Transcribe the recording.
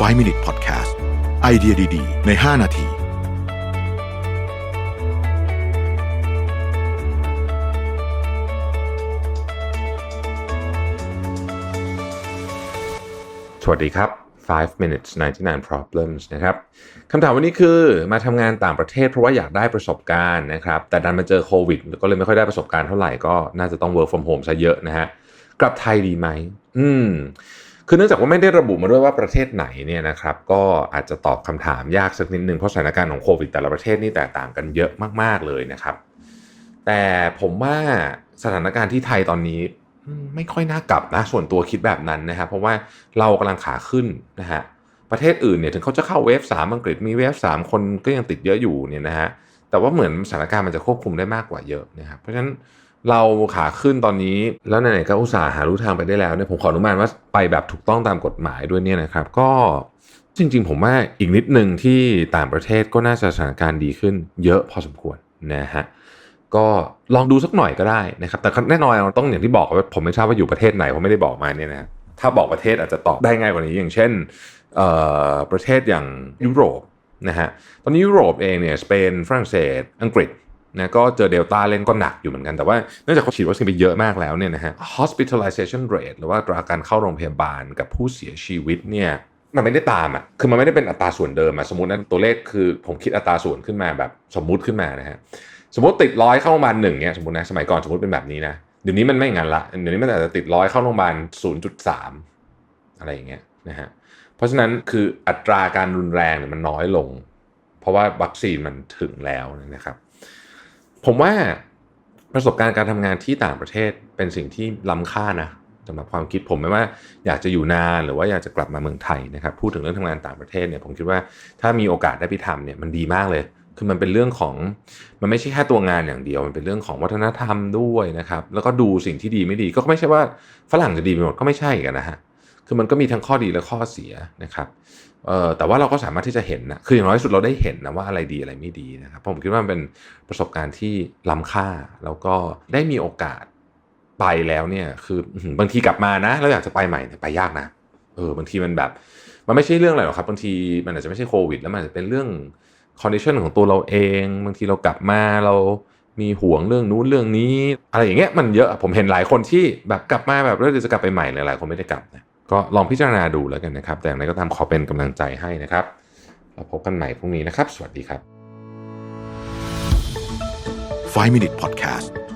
5 Minute Podcast ไอเดียดี ๆ ใน 5 นาทีสวัสดีครับ 5 minutes 99 problems นะครับ คำถามวันนี้คือมาทำงานต่างประเทศเพราะว่าอยากได้ประสบการณ์นะครับ แต่ดันมาเจอโควิด ก็เลยไม่ค่อยได้ประสบการณ์เท่าไหร่ ก็น่าจะต้อง work from home ซะเยอะนะฮะ กลับไทยดีไหม อืม คือเนื่องจากว่าไม่ได้ระบุมาด้วยว่าประเทศไหนเนี่ยนะครับ ก็อาจจะตอบคำถามยากสักนิดนึงเพราะสถานการณ์ของโควิดแต่ละประเทศนี่แตกต่างกันเยอะมากๆเลยนะครับ แต่ผมว่าสถานการณ์ที่ไทยตอนนี้ไม่ค่อยน่ากลับนะส่วนตัวคิดแบบนั้นนะครับเพราะว่าเรากำลังขาขึ้นนะฮะประเทศอื่นเนี่ยถึงเขาจะเข้าเวฟสามอังกฤษมีเวฟสามคนก็ยังติดเยอะอยู่เนี่ยนะฮะแต่ว่าเหมือนสถานการณ์มันจะควบคุมได้มากกว่าเยอะนะครับเพราะฉะนั้น เราขาขึ้นตอนนี้แล้วไหนๆก็อุตส่าห์หารู้ทางไปได้แล้วเนี่ยผมขออนุญาตว่าไปแบบถูกต้องตามกฎหมายด้วยเนี่ยนะครับ ก็จริง ๆ ผมว่าอีกนิดหนึ่งที่ต่างประเทศก็น่าจะสถานการณ์ดีขึ้น เยอะพอสมควรนะฮะก็ลองดูสักหน่อยก็ได้นะครับ แต่แน่นอนเราต้องอย่างที่บอกว่าผมไม่ทราบว่าอยู่ประเทศไหนผมไม่ได้บอกมาเนี่ยนะถ้าบอกประเทศอาจจะตอบได้ง่ายกว่านี้ อย่างเช่นประเทศอย่างยุโรปนะฮะตอนนี้ยุโรปเองเนี่ยสเปนฝรั่งเศส อังกฤษ นะก็เจอเดลต้าเล่นก็หนักอยู่เหมือนกัน แต่ว่าเนื่องจากเขาฉีดวัคซีนไปเยอะมากแล้วเนี่ยนะฮะ hospitalization rate หรือว่าอัตราการเข้าโรงพยาบาลกับผู้เสียชีวิตเนี่ยมันไม่ได้ตามอะ คือมันไม่ได้เป็นอัตราส่วนเดิมอะ สมมตินะตัวเลขคือผมคิดอัตราส่วนขึ้นมาแบบสมมุติขึ้นมานะฮะ สมมติติดร้อยเข้าโรงพยาบาลหนึ่งเนี่ยสมมตินะสมัยก่อนสมมติเป็นแบบนี้นะ เดี๋ยวนี้มันไม่งั้นละ เดี๋ยวนี้มันอาจจะติดร้อยเข้าโรงพยาบาลศูนย์จุดสามอะไรอย่างเงี้ยนะฮะ เพราะฉะนั้นคืออัตราการรุนแรงเนี่ยมันน้อยลง เพราะว่าวัคซีนมันถึงแล้วนะครับ ผมว่าประสบการณ์การทำงานที่ต่างประเทศเป็นสิ่งที่ล้ำค่านะสำหรับความคิดผมไม่ว่าอยากจะอยู่นานหรือว่าอยากจะกลับมาเมืองไทยนะครับพูดถึงเรื่องทำงานต่างประเทศเนี่ยผมคิดว่าถ้ามีโอกาสได้ไปทำเนี่ยมันดีมากเลย คือมันเป็นเรื่องของมันไม่ใช่แค่ตัวงานอย่างเดียว มันเป็นเรื่องของวัฒนธรรมด้วยนะครับแล้วก็ดูสิ่งที่ดีไม่ดีก็ไม่ใช่ว่าฝรั่งจะดีไปหมดก็ไม่ใช่กันนะฮะ คือมันก็มีทั้งข้อดีและข้อเสียนะครับเอ่อแต่ว่าเราก็สามารถที่จะเห็นนะคืออย่างน้อยสุดเราได้เห็นนะว่าอะไรดีอะไรไม่ดีนะครับผมคิดว่ามันเป็นประสบการณ์ที่ล้ำค่าแล้วก็ได้มีโอกาสไปแล้วเนี่ย คือบางทีกลับมานะแล้วอยากจะไปใหม่เนี่ยไปยากนะเออบางทีมันแบบ มันไม่ใช่เรื่องอะไรหรอกครับบางทีมันอาจจะไม่ใช่โควิด แล้วมันอาจจะเป็นเรื่องคอนดิชันของตัวเราเอง บางทีเรากลับมาเรามีห่วงเรื่องนู้นเรื่องนี้ อะไรอย่างเงี้ยมันเยอะผมเห็นหลายคนที่แบบกลับมาแบบแล้วเดี๋ยวจะกลับไปใหม่หลายคนไม่ได้กลับนะ ก็ลองพิจารณาดูแล้วกันนะครับ แต่อย่างไรก็ตามขอเป็นกำลังใจให้นะครับเราพบกันใหม่พรุ่งนี้นะครับ สวัสดีครับ 5 Minute Podcast